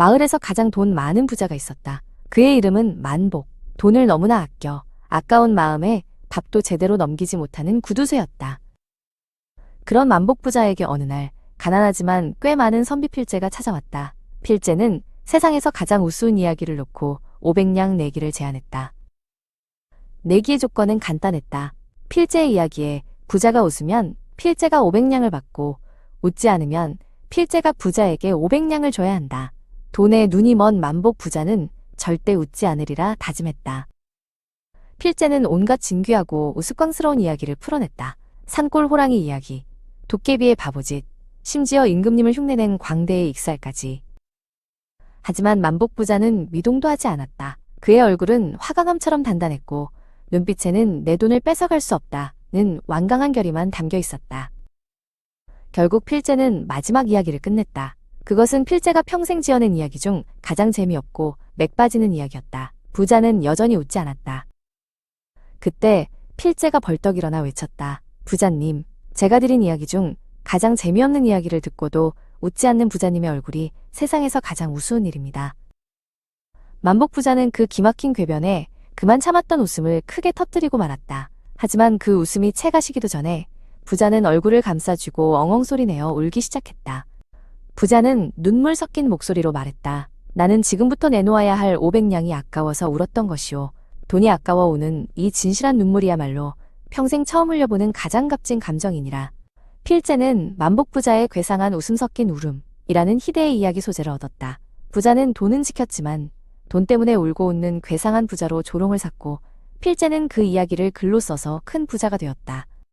마을에서 가장 돈 많은 부자가 있었다. 그의 이름은 만복. 돈을 너무나 아껴 아까운 마음에 밥도 제대로 넘기지 못하는 구두쇠였다. 그런 만복 부자에게 어느 날 가난하지만 꽤 많은 선비 필제가 찾아왔다. 필제는 세상에서 가장 우스운 이야기를 놓고 500냥 내기를 제안했다. 내기의 조건은 간단했다. 필제의 이야기에 부자가 웃으면 필제가 500냥을 받고 웃지 않으면 필제가 부자에게 500냥을 줘야 한다. 돈에 눈이 먼 만복 부자는 절대 웃지 않으리라 다짐했다. 필제는 온갖 진귀하고 우스꽝스러운 이야기를 풀어냈다. 산골 호랑이 이야기, 도깨비의 바보짓, 심지어 임금님을 흉내낸 광대의 익살까지. 하지만 만복 부자는 미동도 하지 않았다. 그의 얼굴은 화강암처럼 단단했고 눈빛에는 내 돈을 뺏어갈 수 없다는 완강한 결의만 담겨 있었다. 결국 필제는 마지막 이야기를 끝냈다. 그것은 필제가 평생 지어낸 이야기 중 가장 재미없고 맥 빠지는 이야기였다. 부자는 여전히 웃지 않았다. 그때 필제가 벌떡 일어나 외쳤다. 부자님, 제가 드린 이야기 중 가장 재미없는 이야기를 듣고도 웃지 않는 부자님의 얼굴이 세상에서 가장 우스운 일입니다. 만복 부자는 그 기막힌 궤변에 그만 참았던 웃음을 크게 터뜨리고 말았다. 하지만 그 웃음이 채 가시기도 전에 부자는 얼굴을 감싸쥐고 엉엉 소리내어 울기 시작했다. 부자는 눈물 섞인 목소리로 말했다. 나는 지금부터 내놓아야 할 500냥이 아까워서 울었던 것이오. 돈이 아까워 우는 이 진실한 눈물이야말로 평생 처음 흘려보는 가장 값진 감정이니라. 필제는 만복 부자의 괴상한 웃음 섞인 울음이라는 희대의 이야기 소재를 얻었다. 부자는 돈은 지켰지만 돈 때문에 울고 웃는 괴상한 부자로 조롱을 샀고 필제는 그 이야기를 글로 써서 큰 부자가 되었다.